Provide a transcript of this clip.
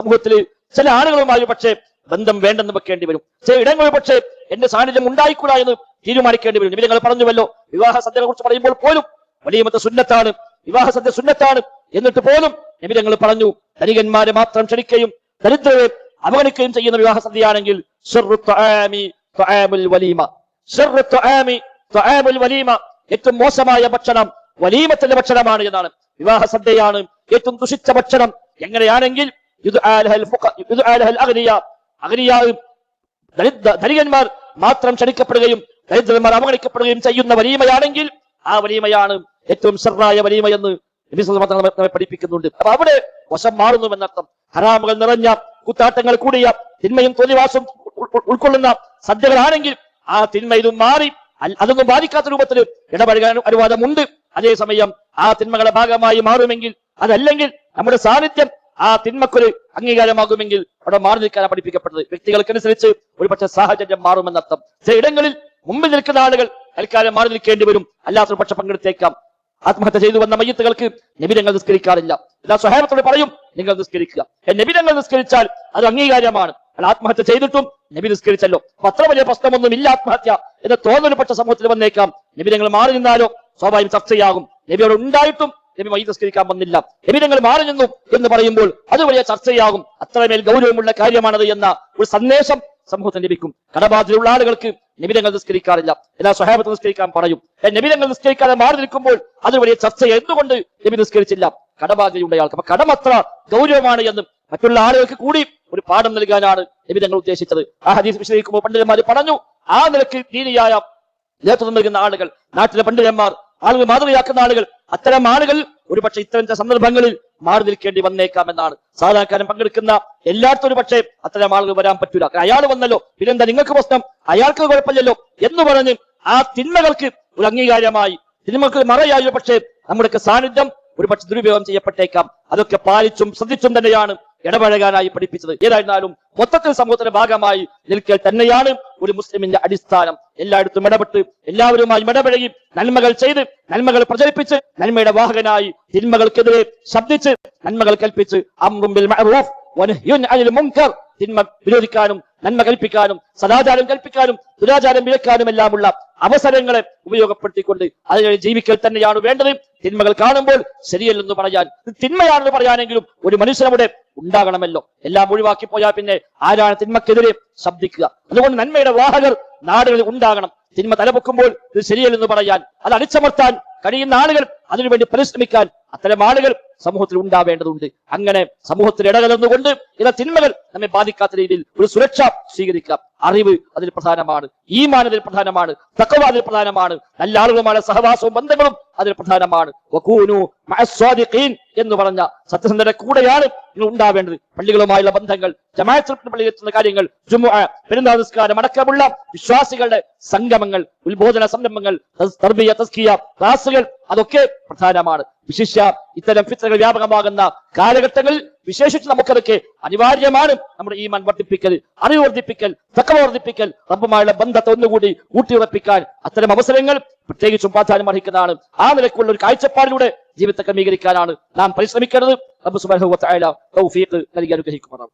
സമൂഹത്തിൽ ചില ആളുകളുമായി പക്ഷേ ബന്ധം വേണ്ടെന്ന് വെക്കേണ്ടി വരും. ചില ഇടങ്ങളിൽ പക്ഷേ എന്റെ സാന്നിധ്യം ഉണ്ടായിക്കൂടാ എന്ന് തീരുമാനിക്കേണ്ടി വരും. നിങ്ങൾ പറഞ്ഞുവല്ലോ വിവാഹ സദ്യയെ കുറിച്ച് പറയുമ്പോൾ പോലും വലിയമത്തെ സുന്നത്താണ് വിവാഹ സദ്യ സുന്നത്താണ് എന്നിട്ട് പോലും നിമിതങ്ങൾ പറഞ്ഞു ധനികന്മാരെ മാത്രം ക്ഷണിക്കുകയും ദരിദ്രരെ അവഗണിക്കുകയും ചെയ്യുന്ന വിവാഹ സദ്യയാണെങ്കിൽ ഏറ്റവും മോശമായ ഭക്ഷണം വലീമത്തിന്റെ ഭക്ഷണമാണ് എന്നാണ്. വിവാഹ സദ്യയാണ് ഏറ്റവും ദുഷിച്ച ഭക്ഷണം. എങ്ങനെയാണെങ്കിൽ യുദ്ആ ലഹൽ ഫുഖ- യുദ്ആ ലഹൽ അഗ്നിയ അഗ്നിയാ ദരിദ്ര ധനികന്മാർ മാത്രം ക്ഷണിക്കപ്പെടുകയും ദരിദ്രന്മാർ അവഗണിക്കപ്പെടുകയും ചെയ്യുന്ന വലീമയാണെങ്കിൽ ആ വലീമയാണ് ഏറ്റവും സല്ലല്ലാഹു അലൈഹി വസല്ലം നമ്മെ പഠിപ്പിക്കുന്നുണ്ട്. അപ്പൊ അവിടെ വശം മാറുന്നുവെന്നർത്ഥം. ഹറാമുകൾ നിറഞ്ഞ കുത്താട്ടങ്ങൾ കൂടിയ തിന്മയും തൊലിവാസം ഉൾക്കൊള്ളുന്ന സദ്യകളാണെങ്കിൽ ആ തിന്മയിലും മാറി അതൊന്നും ബാധിക്കാത്ത രൂപത്തിൽ ഇടപഴകാൻ അനുവാദമുണ്ട്. അതേസമയം ആ തിന്മകളുടെ ഭാഗമായി മാറുമെങ്കിൽ അതല്ലെങ്കിൽ നമ്മുടെ സാന്നിധ്യം ആ തിന്മക്കൊരു അംഗീകാരമാകുമെങ്കിൽ അവിടെ മാറി നിൽക്കാനാണ് പഠിപ്പിക്കപ്പെട്ടത്. വ്യക്തികൾക്കനുസരിച്ച് ഒരു പക്ഷേ സാഹചര്യം മാറുമെന്നർത്ഥം. ചില ഇടങ്ങളിൽ മുമ്പിൽ നിൽക്കുന്ന ആളുകൾ തൽക്കാലം മാറി നിൽക്കേണ്ടി വരും. അല്ലാത്ത പക്ഷെ പങ്കെടുത്തേക്കാം. ആത്മഹത്യ ചെയ്തു വന്ന മയ്യത്തുകൾക്ക് നബിരങ്ങൾ നിസ്കരിക്കാറില്ല. എല്ലാ സ്വഹാബത്തോട് പറയും നിങ്ങൾ നിസ്കരിക്കുക. നബിരങ്ങൾ നിസ്കരിച്ചാൽ അത് അംഗീകാരമാണ്. അല്ല ആത്മഹത്യ ചെയ്തിട്ടും നബി നിസ്കരിച്ചല്ലോ. അത്ര വലിയ പ്രശ്നമൊന്നും ഇല്ല ആത്മഹത്യ എന്ന് പക്ഷ സമൂഹത്തിൽ വന്നേക്കാം. നിബിരങ്ങൾ മാറി നിന്നാലോ സ്വാഭാവികം ചർച്ചയാകും. നബി അവിടെ ഉണ്ടായിട്ടും നബി മൈതസ്കരിക്കാൻ വന്നില്ല. നബിരങ്ങൾ മാറി നിന്നു എന്ന് പറയുമ്പോൾ അത് വലിയ ചർച്ചയാകും. അത്രമേൽ ഗൗരവമുള്ള കാര്യമാണത് എന്ന ഒരു സന്ദേശം സമൂഹത്തിന് ലഭിക്കും. കടബാധിലുള്ള ആളുകൾക്ക് നിബിരങ്ങൾ നിസ്കരിക്കാറില്ല. എല്ലാ സ്വഹാബത്ത് നിസ്കരിക്കാൻ പറയും. നിബിരങ്ങൾ നിസ്കരിക്കാതെ മാറി നിൽക്കുമ്പോൾ അത് വലിയ ചർച്ച എന്തുകൊണ്ട് നബി നിസ്കരിച്ചില്ല? കടബാധ്യതയുള്ളയാൾക്ക് അപ്പൊ കടം അത്ര ഗൗരവമാണ് എന്നും മറ്റുള്ള ആളുകൾക്ക് കൂടി ഒരു പാഠം നൽകാനാണ് നബി തങ്ങൾ ഉദ്ദേശിച്ചത്. ആ ഹദീസ് വിശദീകരിക്കുമ്പോൾ പണ്ഡിതന്മാർ പറഞ്ഞു ആ നിലയ്ക്ക് ദീനിയായ നേതൃത്വം നൽകുന്ന ആളുകൾ നാട്ടിലെ പണ്ഡിതന്മാർ ആളുകൾ മാതൃകയാക്കുന്ന ആളുകൾ അത്തരം ആളുകൾ ഒരുപക്ഷെ ഇത്തരം സന്ദർഭങ്ങളിൽ മാറി നിൽക്കേണ്ടി വന്നേക്കാമെന്നാണ്. സാധാരണക്കാരൻ പങ്കെടുക്കുന്ന എല്ലായിടത്തും ഒരു പക്ഷേ അത്തരം ആളുകൾ വരാൻ പറ്റൂല. അയാൾ വന്നല്ലോ പിന്നെന്താ നിങ്ങൾക്ക് പ്രശ്നം? അയാൾക്ക് കുഴപ്പമില്ലല്ലോ എന്ന് പറഞ്ഞ് ആ തിന്മകൾക്ക് ഒരു അംഗീകാരമായി തിന്മകൾക്ക് മറയായി പക്ഷേ നമ്മുടെയൊക്കെ സാന്നിധ്യം ഒരു പക്ഷെ ദുരുപയോഗം ചെയ്യപ്പെട്ടേക്കാം. അതൊക്കെ പാലിച്ചും ശ്രദ്ധിച്ചും തന്നെയാണ് ഇടപഴകാനായി പഠിപ്പിച്ചത്. ഏതായിരുന്നാലും മൊത്തത്തിൽ സമൂഹത്തിന്റെ ഭാഗമായി നിൽക്കൽ തന്നെയാണ് ഒരു മുസ്ലിമിന്റെ അടിസ്ഥാനം എല്ലായിടത്തും ഇടപെട്ട് എല്ലാവരുമായി ഇടപഴകി നന്മകൾ ചെയ്ത് നന്മകൾ പ്രചരിപ്പിച്ച് നന്മയുടെ വാഹകനായി തിന്മകൾക്കെതിരെ ശബ്ദിച്ച് നന്മകൾ കൽപ്പിച്ച് അമ്രും ബിൽ തിന്മ വിരോധിക്കാനും നന്മ കൽപ്പിക്കാനും സദാചാരം കൽപ്പിക്കാനും ദുരാചാരം വിലക്കാനും എല്ലാമുള്ള അവസരങ്ങളെ ഉപയോഗപ്പെടുത്തിക്കൊണ്ട് അതിനെ ജീവിക്കൽ തന്നെയാണ് വേണ്ടത്. തിന്മകൾ കാണുമ്പോൾ ശരിയല്ലെന്ന് പറയാൻ തിന്മയാണെന്ന് പറയാനെങ്കിലും ഒരു മനുഷ്യനവിടെ ഉണ്ടാകണമല്ലോ. എല്ലാം ഒഴിവാക്കി പോയാൽ പിന്നെ ആരാണ് തിന്മക്കെതിരെ ശബ്ദിക്കുക? അതുകൊണ്ട് നന്മയുടെ വാഹകർ നാടുകളിൽ ഉണ്ടാകണം. തിന്മ തലപൊക്കുമ്പോൾ ഇത് ശരിയല്ലെന്ന് പറയാൻ അത് അടിച്ചമർത്താൻ കഴിയുന്ന ആളുകൾ അതിനുവേണ്ടി പരിശ്രമിക്കാൻ അത്തരം ആളുകൾ സമൂഹത്തിൽ ഉണ്ടാവേണ്ടതുണ്ട്. അങ്ങനെ സമൂഹത്തിൽ ഇടകലർന്നുകൊണ്ട് ഇത തിന്മകൾ നമ്മെ ബാധിക്കാത്ത രീതിയിൽ ഒരു സുരക്ഷ സ്വീകരിക്കാം. അറിവ് അതിൽ പ്രധാനമാണ്. ഈമാൻ അതിൽ പ്രധാനമാണ്. തക്കവ അതിൽ പ്രധാനമാണ്. നല്ല ആളുകളുമായ സഹവാസവും ബന്ധങ്ങളും അതിൽ പ്രധാനമാണ്. എന്ന് പറഞ്ഞ സത്യസന്ധരുടെ കൂടെയാണ് നിങ്ങൾ ഉണ്ടാവേണ്ടത്. പള്ളികളുമായുള്ള ബന്ധങ്ങൾ ജമാഅത്ത് എത്തുന്ന കാര്യങ്ങൾ ജുമുഅ പെരുന്നാൾ അടക്കമുള്ള വിശ്വാസികളുടെ സംഗമങ്ങൾ ഉത്ബോധന സംരംഭങ്ങൾ തർബിയ ക്ലാസുകൾ അതൊക്കെ പ്രധാനമാണ്. വിശിഷ്യ ഇത്തരം ഫിത്രകൾ വ്യാപകമാകുന്ന കാലഘട്ടങ്ങളിൽ വിശേഷിച്ച് നമുക്കതൊക്കെ അനിവാര്യമാണ്. നമ്മുടെ ഈ മൺ വർദ്ധിപ്പിക്കൽ അറിവ് വർദ്ധിപ്പിക്കൽ തക്കവ വർദ്ധിപ്പിക്കൽ റബ്ബുമായുള്ള ബന്ധത്തെ ഒന്നുകൂടി ഊട്ടിയുറപ്പിക്കാൻ അത്തരം അവസരങ്ങൾ പ്രത്യേകിച്ചും പ്രാധാന്യം അർഹിക്കുന്നതാണ്. ആ നിലക്കുള്ള ഒരു കാഴ്ചപ്പാടിലൂടെ ജീവിതത്തെ ക്രമീകരിക്കാനാണ് നാം പരിശ്രമിക്കേണ്ടത്. رب سبحانه وتعالى توفيق من يلقاكم